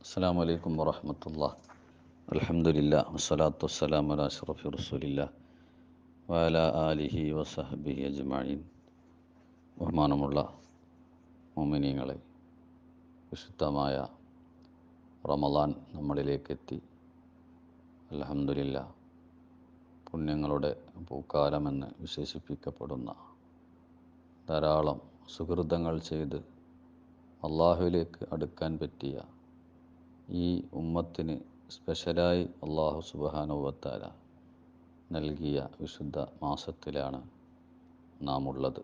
അസ്സാം വലൈക്കും വറഹമത്തുള്ള അലഹമുല്ല വസ്സലാത്തു വസ്സലാം അല അഷ്റഫി റസൂലില്ല വല ആലിഹി വസഹബിഹി അജ്മീൻ ബഹുമാനമുള്ള മോമിനിയങ്ങളെ വിശുദ്ധമായ റമദാൻ നമ്മളിലേക്കെത്തി. അലഹമുല്ല പുണ്യങ്ങളുടെ പൂക്കാലമെന്ന് വിശേഷിപ്പിക്കപ്പെടുന്ന ധാരാളം സുഹൃതങ്ങൾ ചെയ്ത് അള്ളാഹുവിലേക്ക് അടുക്കാൻ പറ്റിയ ഈ ഉമ്മത്തിന് സ്പെഷ്യലായി അള്ളാഹു സുബാനുവത്താല നൽകിയ വിശുദ്ധ മാസത്തിലാണ് നാം ഉള്ളത്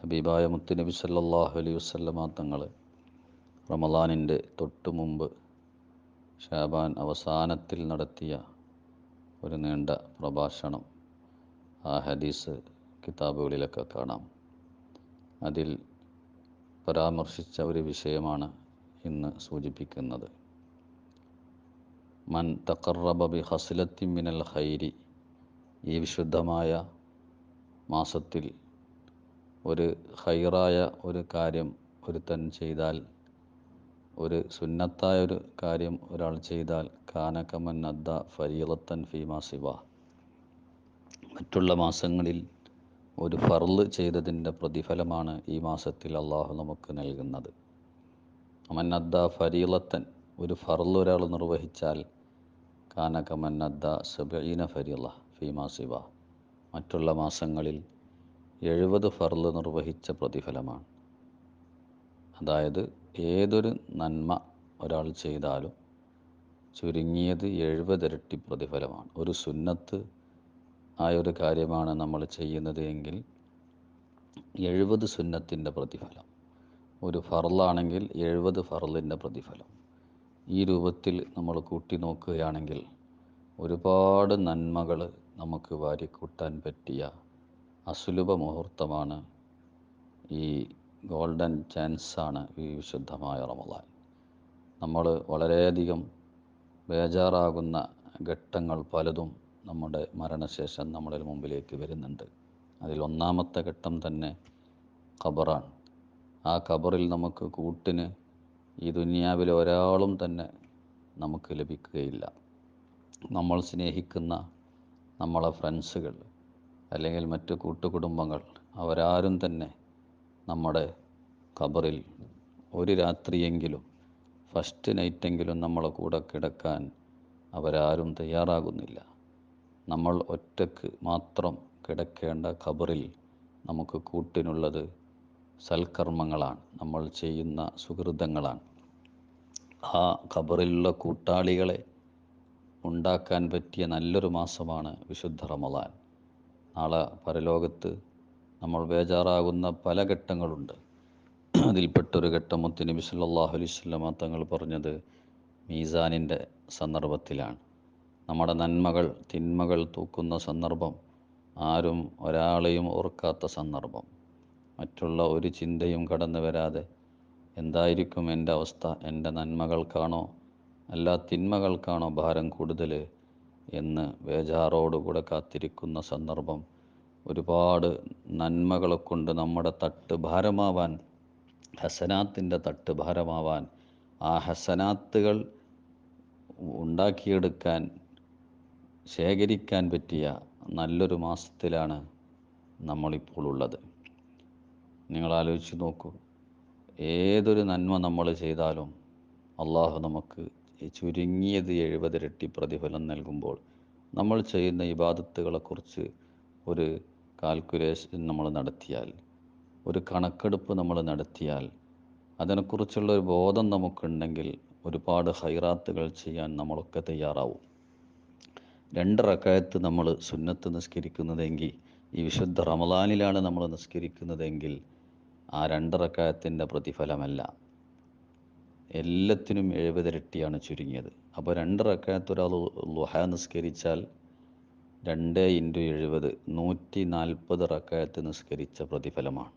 ഹബീബായ മുത്തുനബി സല്ലാഹു അലൈ വസ്ലമ തങ്ങൾ റമദാനിന്റെ തൊട്ടു മുമ്പ് ഷാബാൻ അവസാനത്തിൽ നടത്തിയ ഒരു നീണ്ട പ്രഭാഷണം ആ ഹദീസ് കിതാബുകളിലൊക്കെ കാണാം. അതിൽ പരാമർശിച്ച ഒരു വിഷയമാണ് ഇന്ന് സൂചിപ്പിക്കുന്നത്. മൻ തക്കറബ ബി ഹസ്ലത്തി മിനൽ ഹൈരി ഈ വിശുദ്ധമായ മാസത്തിൽ ഒരു ഹൈറായ ഒരു കാര്യം ഒരുത്തൻ ചെയ്താൽ ഒരു സുന്നത്തായ ഒരു കാര്യം ഒരാൾ ചെയ്താൽ കാനകമൻ അദ്ദ ഫരീലത്തൻ ഫീമാ സിവ. മറ്റുള്ള മാസങ്ങളിൽ ഒരു ഫർൾ ചെയ്തതിന്റെ പ്രതിഫലമാണ് ഈ മാസത്തിൽ അള്ളാഹു നമുക്ക് നൽകുന്നത്. അമന്നദ്ദ ഫരീലത്തൻ ഒരു ഫർൾ ഒരാൾ നിർവഹിച്ചാൽ കാനക മന്നദ്ദ സബീന ഫരീല ഫീമാ സിവ. മറ്റുള്ള മാസങ്ങളിൽ എഴുപത് ഫർൾ നിർവഹിച്ച പ്രതിഫലമാണ്. അതായത് ഏതൊരു നന്മ ഒരാൾ ചെയ്താലും ചുരുങ്ങിയത് എഴുപതിരട്ടി പ്രതിഫലമാണ്. ഒരു സുന്നത്ത് ആയൊരു കാര്യമാണ് നമ്മൾ ചെയ്യുന്നത് എങ്കിൽ എഴുപത് സുന്നത്തിന്റെ പ്രതിഫലം. ഒരു ഫറലാണെങ്കിൽ എഴുപത് ഫറലിന്റെ പ്രതിഫലം. ഈ രൂപത്തിൽ നമ്മൾ കൂട്ടി നോക്കുകയാണെങ്കിൽ ഒരുപാട് നന്മകൾ നമുക്ക് വാരിക്കൂട്ടാൻ പറ്റിയ അസുലഭ മുഹൂർത്തമാണ് ഈ ഗോൾഡൻ ചാൻസാണ് ഈ വിശുദ്ധമായ റമദാൻ. നമ്മൾ വളരെയധികം ബേജാറാകുന്ന ഘട്ടങ്ങൾ പലതും നമ്മുടെ മരണശേഷം നമ്മുടെ മുമ്പിലേക്ക് വരുന്നുണ്ട്. അതിൽ ഒന്നാമത്തെ ഘട്ടം തന്നെ ഖബറാണ്. ആ ഖബറിൽ നമുക്ക് കൂട്ടിന് ഈ ദുനിയാവിൽ ഒരാളും തന്നെ നമുക്ക് ലഭിക്കുകയില്ല. നമ്മൾ സ്നേഹിക്കുന്ന നമ്മളെ ഫ്രണ്ട്സുകൾ അല്ലെങ്കിൽ മറ്റു കൂട്ടുകുടുംബങ്ങൾ അവരാരും തന്നെ നമ്മുടെ ഖബറിൽ ഒരു രാത്രിയെങ്കിലും ഫസ്റ്റ് നൈറ്റെങ്കിലും നമ്മളെ കൂടെ കിടക്കാൻ അവരാരും തയ്യാറാകുന്നില്ല. നമ്മൾ ഒറ്റയ്ക്ക് മാത്രം കിടക്കേണ്ട ഖബറിൽ നമുക്ക് കൂട്ടിനുള്ളത് സൽക്കർമ്മങ്ങളാണ്. നമ്മൾ ചെയ്യുന്ന സുഹൃതങ്ങളാണ്. ആ ഖബറിലുള്ള കൂട്ടാളികളെ ഉണ്ടാക്കാൻ പറ്റിയ നല്ലൊരു മാസമാണ് വിശുദ്ധ റമദാൻ. നാളെ പരലോകത്ത് നമ്മൾ ബേജാറാകുന്ന പല ഘട്ടങ്ങളുണ്ട്. അതിൽപ്പെട്ടൊരു ഘട്ടം മുത്തിന് സല്ലാഹു അലൈഹി സ്വലമ തങ്ങൾ പറഞ്ഞത് മീസാനിന്റെ സന്ദർഭത്തിലാണ്. നമ്മുടെ നന്മകൾ തിന്മകൾ തൂക്കുന്ന സന്ദർഭം ആരും ഒരാളെയും ഓർക്കാത്ത സന്ദർഭം. മറ്റുള്ള ഒരു ചിന്തയും കടന്നു വരാതെ എന്തായിരിക്കും എന്റെ അവസ്ഥ? എന്റെ നന്മകൾക്കാണോ? അല്ല തിന്മകൾക്കാണോ ഭാരം കൂടുതൽ? എന്ന് ബേജാറോടുകൂടെ കാത്തിരിക്കുന്ന സന്ദർഭം ഒരുപാട് നന്മകളെ കൊണ്ട് നമ്മുടെ തട്ട് ഭാരമാവാൻ ഹസനാത്തിന്റെ തട്ട് ഭാരമാവാൻ ആ ഹസനാത്തുകൾ ഉണ്ടാക്കിയെടുക്കാൻ ശേഖരിക്കാൻ പറ്റിയ നല്ലൊരു മാസത്തിലാണ് നമ്മളിപ്പോൾ ഉള്ളത്. നിങ്ങൾ ആലോചിച്ച് നോക്കൂ. ഏതൊരു നന്മ നമ്മൾ ചെയ്താലും അള്ളാഹു നമുക്ക് ചുരുങ്ങിയത് എഴുപതിരട്ടി പ്രതിഫലം നൽകുമ്പോൾ നമ്മൾ ചെയ്യുന്ന ഇബാദത്തുകളെക്കുറിച്ച് ഒരു കാൽക്കുലേഷൻ നമ്മൾ നടത്തിയാൽ ഒരു കണക്കെടുപ്പ് നമ്മൾ നടത്തിയാൽ അതിനെക്കുറിച്ചുള്ള ഒരു ബോധം നമുക്കുണ്ടെങ്കിൽ ഒരുപാട് ഹൈറാത്തുകൾ ചെയ്യാൻ നമ്മളൊക്കെ തയ്യാറാവും. രണ്ട് റക്കായത്ത് നമ്മൾ സുന്നത്ത് നിസ്കരിക്കുന്നതെങ്കിൽ ഈ വിശുദ്ധ റമദാനിലാണ് നമ്മൾ നിസ്കരിക്കുന്നതെങ്കിൽ ആ രണ്ട് റക്കായത്തിന്റെ പ്രതിഫലമല്ല. എല്ലാത്തിനും എഴുപതിരട്ടിയാണ് ചുരുങ്ങിയത്. അപ്പോൾ രണ്ട് റക്കായത്ത് ഒരാൾ ലുഹ നിസ്കരിച്ചാൽ രണ്ട് ഇന്റു എഴുപത് നൂറ്റി നാൽപ്പത് റക്കായത്ത് നിസ്കരിച്ച പ്രതിഫലമാണ്.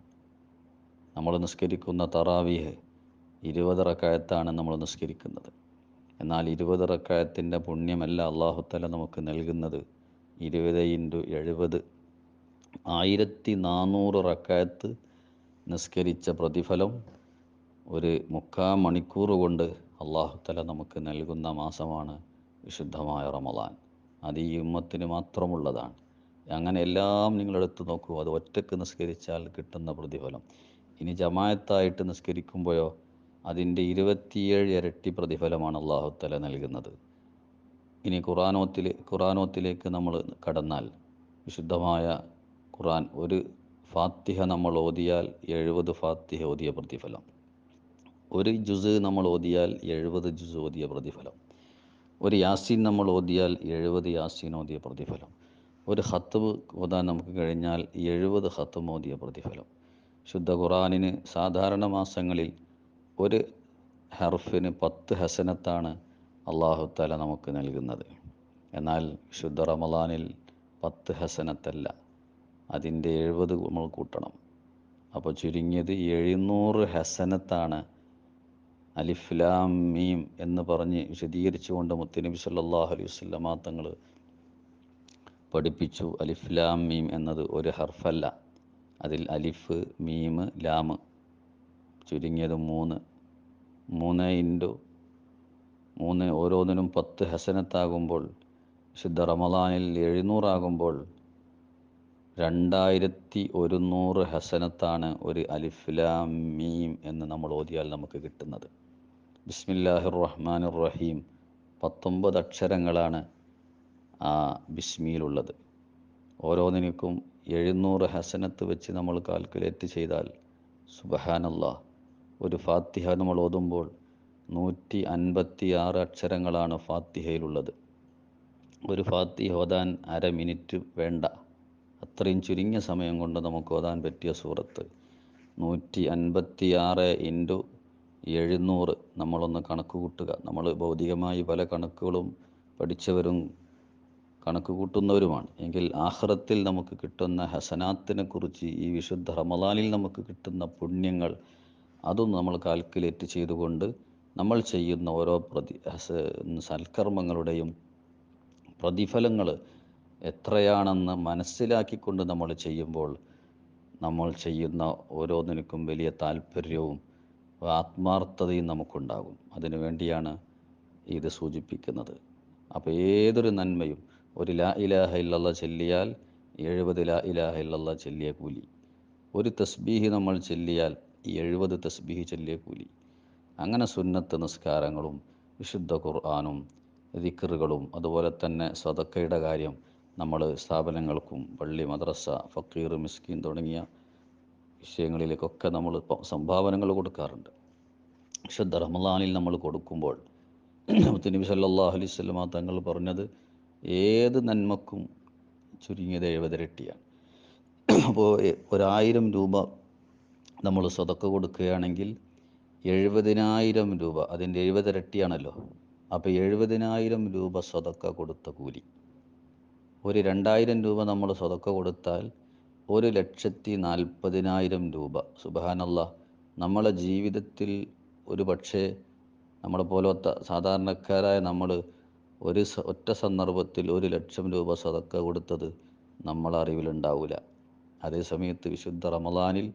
നമ്മൾ നിസ്കരിക്കുന്ന തറാവീഹ് ഇരുപത് റക്കായത്താണ് നമ്മൾ നിസ്കരിക്കുന്നത്. എന്നാൽ ഇരുപത് റക്കായത്തിന്റെ പുണ്യമല്ല അള്ളാഹുത്തല നമുക്ക് നൽകുന്നത് ഇരുപത് ഇന്റു എഴുപത്. ആയിരത്തി നാനൂറ് റക്കായത്ത് നിസ്കരിച്ച പ്രതിഫലം ഒരു മുക്കാ മണിക്കൂർ കൊണ്ട് അള്ളാഹുത്തല തല നമുക്ക് നൽകുന്ന മാസമാണ് വിശുദ്ധമായ റമദാൻ. അത് ഈ ഉമ്മത്തിന് മാത്രമുള്ളതാണ്. അങ്ങനെ എല്ലാം നിങ്ങളെടുത്ത് നോക്കൂ അത് ഒറ്റയ്ക്ക് നിസ്കരിച്ചാൽ കിട്ടുന്ന പ്രതിഫലം. ഇനി ജമായത്തായിട്ട് നിസ്കരിക്കുമ്പോഴോ അതിന്റെ ഇരുപത്തിയേഴ് ഇരട്ടി പ്രതിഫലമാണ് അള്ളാഹുത്തല തല നൽകുന്നത്. ഇനി ഖുറാനോത്തിൽ ഖുറാനോത്തിലേക്ക് നമ്മൾ കടന്നാൽ വിശുദ്ധമായ ഖുറാൻ ഒരു ഫാത്തിഹ നമ്മൾ ഓതിയാൽ എഴുപത് ഫാത്തിഹ ഓതിയ പ്രതിഫലം. ഒരു ജുസ് നമ്മൾ ഓതിയാൽ എഴുപത് ജുസ് ഓതിയ പ്രതിഫലം. ഒരു യാസീൻ നമ്മൾ ഓതിയാൽ എഴുപത് യാസീൻ ഓതിയ പ്രതിഫലം. ഒരു ഹത്തബ് ഓതാൻ നമുക്ക് കഴിഞ്ഞാൽ എഴുപത് ഹത്തം ഓതിയ പ്രതിഫലം. ശുദ്ധ ഖുറാനിന് സാധാരണ മാസങ്ങളിൽ ഒരു ഹർഫിന് പത്ത് ഹസനത്താണ് അള്ളാഹു തല നമുക്ക് നൽകുന്നത്. എന്നാൽ ശുദ്ധ റമലാനിൽ പത്ത് ഹസനത്തല്ല. അതിന്റെ എഴുപത് നമ്മൾ കൂട്ടണം. അപ്പോൾ ചുരുങ്ങിയത് എഴുന്നൂറ് ഹസനത്താണ് അലിഫ്ലാം മീം എന്ന് പറഞ്ഞ് വിശദീകരിച്ചുകൊണ്ട് മുത്തനബി സല്ലല്ലാഹു അലൈഹി വസല്ലമ തങ്ങൾ പഠിപ്പിച്ചു. അലിഫ്ലാം മീം എന്നത് ഒരു ഹർഫല്ല. അതിൽ അലിഫ് മീം ലാം ചുരുങ്ങിയത് മൂന്ന്. മൂന്ന് ഇന്റു മൂന്ന് ഓരോന്നിനും പത്ത് ഹസനത്താകുമ്പോൾ വിശുദ്ധ റമദാനിൽ എഴുന്നൂറാകുമ്പോൾ രണ്ടായിരത്തി ഒരുന്നൂറ് ഹസനത്താണ് ഒരു അലിഫ്ലാം മീം എന്ന് നമ്മൾ ഓതിയാൽ നമുക്ക് കിട്ടുന്നത്. ബിസ്മില്ലാഹിർ റഹ്മാൻ റഹീം പത്തൊമ്പത് അക്ഷരങ്ങളാണ് ആ ബിസ്മിയിലുള്ളത്. ഓരോന്നിനും എഴുന്നൂറ് ഹസനത്ത് വെച്ച് നമ്മൾ കാൽക്കുലേറ്റ് ചെയ്താൽ സുബഹാനല്ല ഒരു ഫാത്തിഹ നമ്മൾ ഓതുമ്പോൾ നൂറ്റി അൻപത്തി ആറ് അക്ഷരങ്ങളാണ് ഫാത്തിഹയിലുള്ളത്. ഒരു ഫാത്തിഹ ഓതാൻ അര മിനിറ്റ് വേണ്ട. അത്രയും ചുരുങ്ങിയ സമയം കൊണ്ട് നമുക്ക് ഓതാൻ പറ്റിയ സൂറത്ത് നൂറ്റി അൻപത്തി ആറ് ഇന്റു എഴുന്നൂറ് നമ്മളൊന്ന് കണക്ക് കൂട്ടുക നമ്മൾ ഭൗതികമായി പല കണക്കുകളും പഠിച്ചവരും കണക്ക് കൂട്ടുന്നവരുമാണ് എങ്കിൽ ആഹ്റത്തിൽ നമുക്ക് കിട്ടുന്ന ഹസനാത്തിനെ കുറിച്ച് ഈ വിശുദ്ധ റമദാനിൽ നമുക്ക് കിട്ടുന്ന പുണ്യങ്ങൾ അതും നമ്മൾ കാൽക്കുലേറ്റ് ചെയ്തുകൊണ്ട് നമ്മൾ ചെയ്യുന്ന ഓരോ പ്രതി സൽക്കർമ്മങ്ങളുടെയും പ്രതിഫലങ്ങൾ എത്രയാണെന്ന് മനസ്സിലാക്കിക്കൊണ്ട് നമ്മൾ ചെയ്യുമ്പോൾ നമ്മൾ ചെയ്യുന്ന ഓരോന്നിനും വലിയ താല്പര്യവും ആത്മാർത്ഥതയും നമുക്കുണ്ടാകും. അതിനു വേണ്ടിയാണ് ഇത് സൂചിപ്പിക്കുന്നത്. അപ്പോൾ ഏതൊരു നന്മയും ഒരു ലാ ഇലാഹ ഇല്ലല്ല ചെല്ലിയാൽ എഴുപത് ലാ ഇലാഹ ഇല്ലല്ല ചെല്ലിയ കൂലി. ഒരു തസ്ബീഹ് നമ്മൾ ചെല്ലിയാൽ എഴുപത് തസ്ബീഹ് ചെല്ലിയ കൂലി. അങ്ങനെ സുന്നത്ത് നിസ്കാരങ്ങളും വിശുദ്ധ ഖുർആാനും ദിക്കറുകളും അതുപോലെ തന്നെ സതക്കയുടെ കാര്യം നമ്മൾ സ്ഥാപനങ്ങൾക്കും പള്ളി മദ്രസ ഫക്കീർ മിസ്കീൻ തുടങ്ങിയ വിഷയങ്ങളിലേക്കൊക്കെ നമ്മൾ സംഭാവനകൾ കൊടുക്കാറുണ്ട്. വിശുദ്ധ റമദാനിൽ നമ്മൾ കൊടുക്കുമ്പോൾ നബി സല്ലല്ലാഹു അലൈഹി തങ്ങൾ പറഞ്ഞത് ഏത് നന്മക്കും ചുരുങ്ങിയത് എഴുപതിരട്ടിയാണ്. അപ്പോൾ ഒരായിരം രൂപ നമ്മൾ സ്വതക്ക കൊടുക്കുകയാണെങ്കിൽ എഴുപതിനായിരം രൂപ അതിന്റെ എഴുപതിരട്ടിയാണല്ലോ. അപ്പോൾ എഴുപതിനായിരം രൂപ സ്വതക്ക കൊടുത്ത കൂലി. ഒരു രണ്ടായിരം രൂപ നമ്മൾ സ്വതക്ക കൊടുത്താൽ ഒരു ലക്ഷത്തി നാൽപ്പതിനായിരം രൂപ. സുബഹാനല്ല. നമ്മളെ ജീവിതത്തിൽ ഒരു പക്ഷേ നമ്മളെ പോലത്തെ സാധാരണക്കാരായ നമ്മൾ ഒരു ഒറ്റ സന്ദർഭത്തിൽ ഒരു ലക്ഷം രൂപ സതക്ക കൊടുത്തത് നമ്മളെ അറിവിലുണ്ടാവില്ല അതേ സമയത്ത് വിശുദ്ധ റമദാനിൽ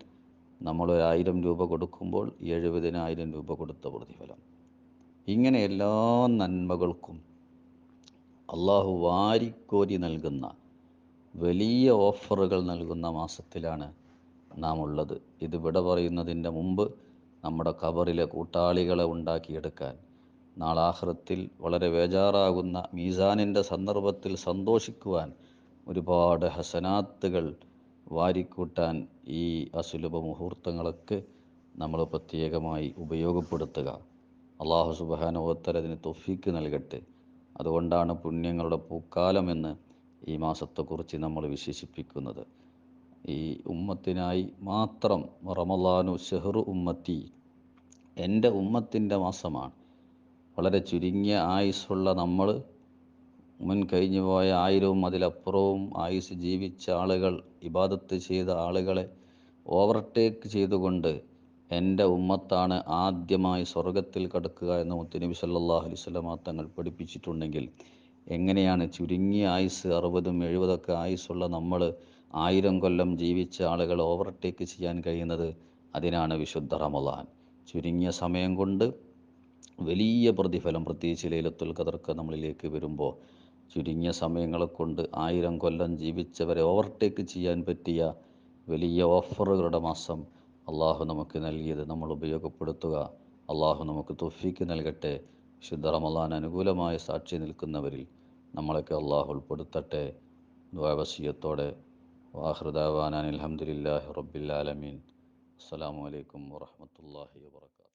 നമ്മൾ ഒരായിരം രൂപ കൊടുക്കുമ്പോൾ എഴുപതിനായിരം രൂപ കൊടുത്ത പ്രതിഫലം. ഇങ്ങനെ എല്ലാ നന്മകൾക്കും അള്ളാഹു വാരിക്കോരി നൽകുന്ന വലിയ ഓഫറുകൾ നൽകുന്ന മാസത്തിലാണ് നാം ഉള്ളത് ഇത് വിട പറയുന്നതിന്റെ മുമ്പ് നമ്മുടെ കബറിലെ കൂട്ടാളികളെ ഉണ്ടാക്കിയെടുക്കാൻ നാളാഹൃത്തിൽ വളരെ വേജാറാകുന്ന മീസാനിന്റെ സന്ദർഭത്തിൽ സന്തോഷിക്കുവാൻ ഒരുപാട് ഹസനാത്തുകൾ വാരിക്കൂട്ടാൻ ഈ അസുലഭ മുഹൂർത്തങ്ങളൊക്കെ നമ്മൾ പ്രത്യേകമായി ഉപയോഗപ്പെടുത്തുക. അള്ളാഹു സുബാനുവത്തൽ അതിന് തൊഫീക്ക് നൽകട്ടെ. അതുകൊണ്ടാണ് പുണ്യങ്ങളുടെ പൂക്കാലമെന്ന് ഈ മാസത്തെക്കുറിച്ച് നമ്മൾ വിശേഷിപ്പിക്കുന്നത്. ഈ ഉമ്മത്തിനായി മാത്രം റമലാനു ഷെഹ്റു ഉമ്മത്തി എന്റെ ഉമ്മത്തിന്റെ മാസമാണ്. വളരെ ചുരുങ്ങിയ ആയുസ്സുള്ള നമ്മൾ മുൻ കഴിഞ്ഞു പോയ ആയിരവും അതിലപ്പുറവും ആയുസ് ജീവിച്ച ആളുകൾ ഇബാദത്ത് ചെയ്ത ആളുകളെ ഓവർടേക്ക് ചെയ്തുകൊണ്ട് എന്റെ ഉമ്മത്താണ് ആദ്യമായി സ്വർഗത്തിൽ കടക്കുക എന്ന് മുത്തനബി സല്ലാഹു അലൈഹി വസല്ലമ തങ്ങൾ പഠിപ്പിച്ചിട്ടുണ്ടെങ്കിൽ എങ്ങനെയാണ് ചുരുങ്ങിയ ആയുസ് അറുപതും എഴുപതൊക്കെ ആയുസ്സുള്ള നമ്മൾ ആയിരം കൊല്ലം ജീവിച്ച ആളുകൾ ഓവർടേക്ക് ചെയ്യാൻ കഴിയുന്നത്? അതിനാണ് വിശുദ്ധ റമദാൻ. ചുരുങ്ങിയ സമയം കൊണ്ട് വലിയ പ്രതിഫലം പ്രത്യേകിച്ച് ലൈലത്തുൽ ഖദർക്ക് നമ്മളിലേക്ക് വരുമ്പോൾ ചുരുങ്ങിയ സമയങ്ങളെ കൊണ്ട് ആയിരം കൊല്ലം ജീവിച്ചവരെ ഓവർടേക്ക് ചെയ്യാൻ പറ്റിയ വലിയ ഓഫറുകളുടെ മാസം അള്ളാഹു നമുക്ക് നൽകിയത് നമ്മൾ ഉപയോഗപ്പെടുത്തുക. അള്ളാഹു നമുക്ക് തൊഫീക്ക് നൽകട്ടെ. ശുദ്ധ റമലാൻ അനുകൂലമായ സാക്ഷി നിൽക്കുന്നവരിൽ നമ്മളൊക്കെ അള്ളാഹു ഉൾപ്പെടുത്തട്ടെ. ദ്വാവസീയത്തോടെ വാഹൃദാവാനാൻ അലഹമുല്ലാഹി ആലമീൻ. അസ്സലാമു അലൈക്കും വറഹമത്തല്ലാഹി വാബർക്കാത്തു